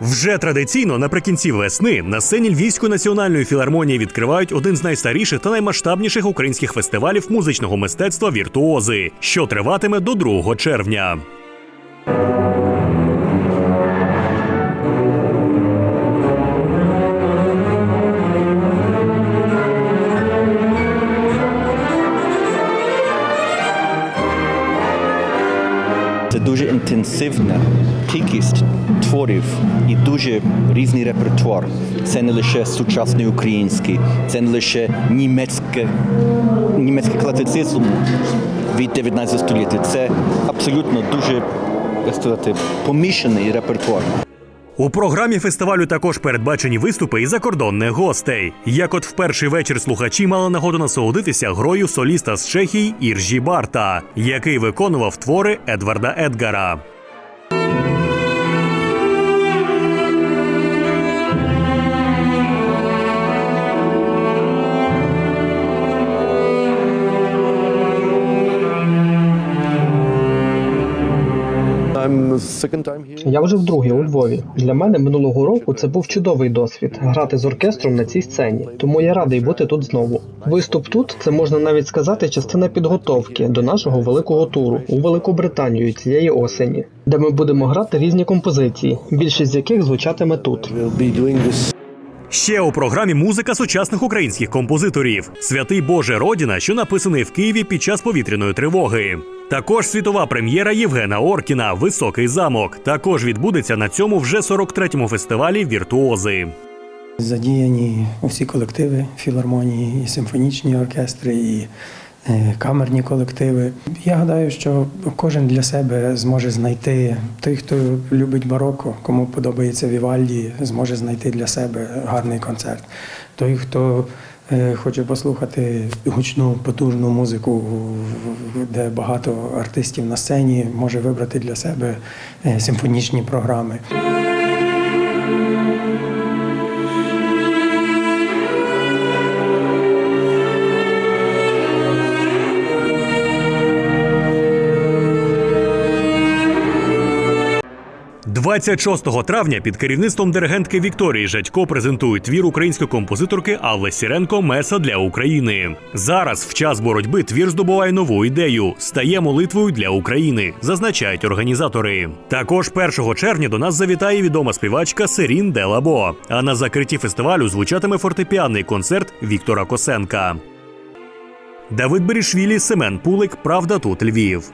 Вже традиційно наприкінці весни на сцені Львівської національної філармонії відкривають один з найстаріших та наймасштабніших українських фестивалів музичного мистецтва Віртуози, що триватиме до 2 червня. Дуже інтенсивна кількість творів і дуже різний репертуар. Це не лише сучасний український, це не лише німецьке, німецький класицизм від 19 століття. Це абсолютно дуже як сказати, помішаний репертуар. У програмі фестивалю також передбачені виступи і закордонних гостей. Як от в перший вечір слухачі мали нагоду насолодитися грою соліста з Чехії Іржі Барта, який виконував твори Едварда Едгара. Я вже вдруге у Львові. Для мене минулого року це був чудовий досвід грати з оркестром на цій сцені. Тому я радий бути тут знову. Виступ тут це можна навіть сказати частина підготовки до нашого великого туру у Велику Британію цієї осені, де ми будемо грати різні композиції, більшість з яких звучатиме тут. Ще у програмі музика сучасних українських композиторів Святий Боже Родіна, що написаний в Києві під час повітряної тривоги. Також світова прем'єра Євгена Оркіна Високий замок також відбудеться на цьому вже 43-му фестивалі Віртуози. Задіяні усі колективи філармонії, і симфонічні оркестри, і е, камерні колективи. Я гадаю, що кожен для себе зможе знайти той, хто любить бароко, кому подобається Вівальді, зможе знайти для себе гарний концерт. Той, хто е, хоче послухати гучну потужну музику, де багато артистів на сцені, може вибрати для себе е, симфонічні програми. – 26 травня під керівництвом диригентки Вікторії Жадько презентують твір української композиторки Алли Сіренко Меса для України. Зараз, в час боротьби, твір здобуває нову ідею, стає молитвою для України, зазначають організатори. Також 1 червня до нас завітає відома співачка Серін Делабо. А на закритті фестивалю звучатиме фортепіанний концерт Віктора Косенка. Давид Берішвілі, Семен Пулик. Правда тут Львів.